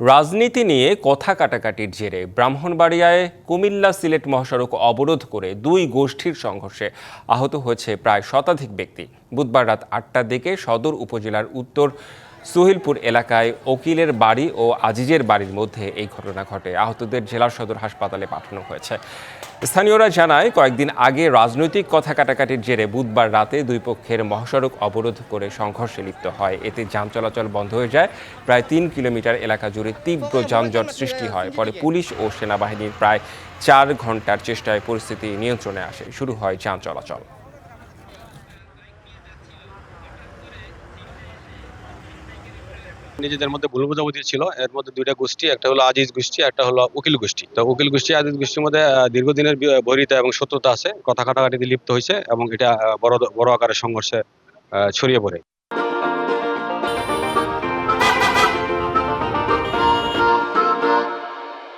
রাজনীতি নিয়ে কথা কাটাকাটির জেরে ব্রাহ্মণবাড়িয়ায় কুমিল্লা সিলেট মহাসড়ক অবরোধ করে দুই গোষ্ঠীর সংঘর্ষে আহত হয়েছে প্রায় শতাধিক ব্যক্তি। বুধবার রাত আটটার দিকে সদর উপজেলার উত্তর সুহিলপুর এলাকায় ওকিলের বাড়ি ও আজিজের বাড়ির মধ্যে এই ঘটনা ঘটে। আহতদের জেলা সদর হাসপাতালে পাঠানো হয়েছে। স্থানীয়রা জানায়, কয়েকদিন আগে রাজনৈতিক কথা কাটাকাটির জেরে বুধবার রাতে দুই পক্ষের মহাসড়ক অবরোধ করে সংঘর্ষে লিপ্ত হয়। এতে যান চলাচল বন্ধ হয়ে যায়। প্রায় তিন কিলোমিটার এলাকা জুড়ে তীব্র যানজট সৃষ্টি হয়। পরে পুলিশ ও সেনাবাহিনীর প্রায় চার ঘণ্টার চেষ্টায় পরিস্থিতি নিয়ন্ত্রণে আসে। শুরু হয় যান চলাচল। নিজেদের মধ্যে ভুল বোঝাবুঝি ছিল, এর মধ্যে দুইটা গোষ্ঠী, একটা হলো আজিজ গোষ্ঠী, একটা হলো উকিল গোষ্ঠী। তো উকিল গোষ্ঠী, আজিজ গোষ্ঠীর মধ্যে দীর্ঘদিনের বৈরিতা এবং শত্রুতা আছে, কথা কাটাকাটিতে লিপ্ত হয়েছে এবং এটা বড় বড় আকারের সংঘর্ষে ছড়িয়ে পড়ে।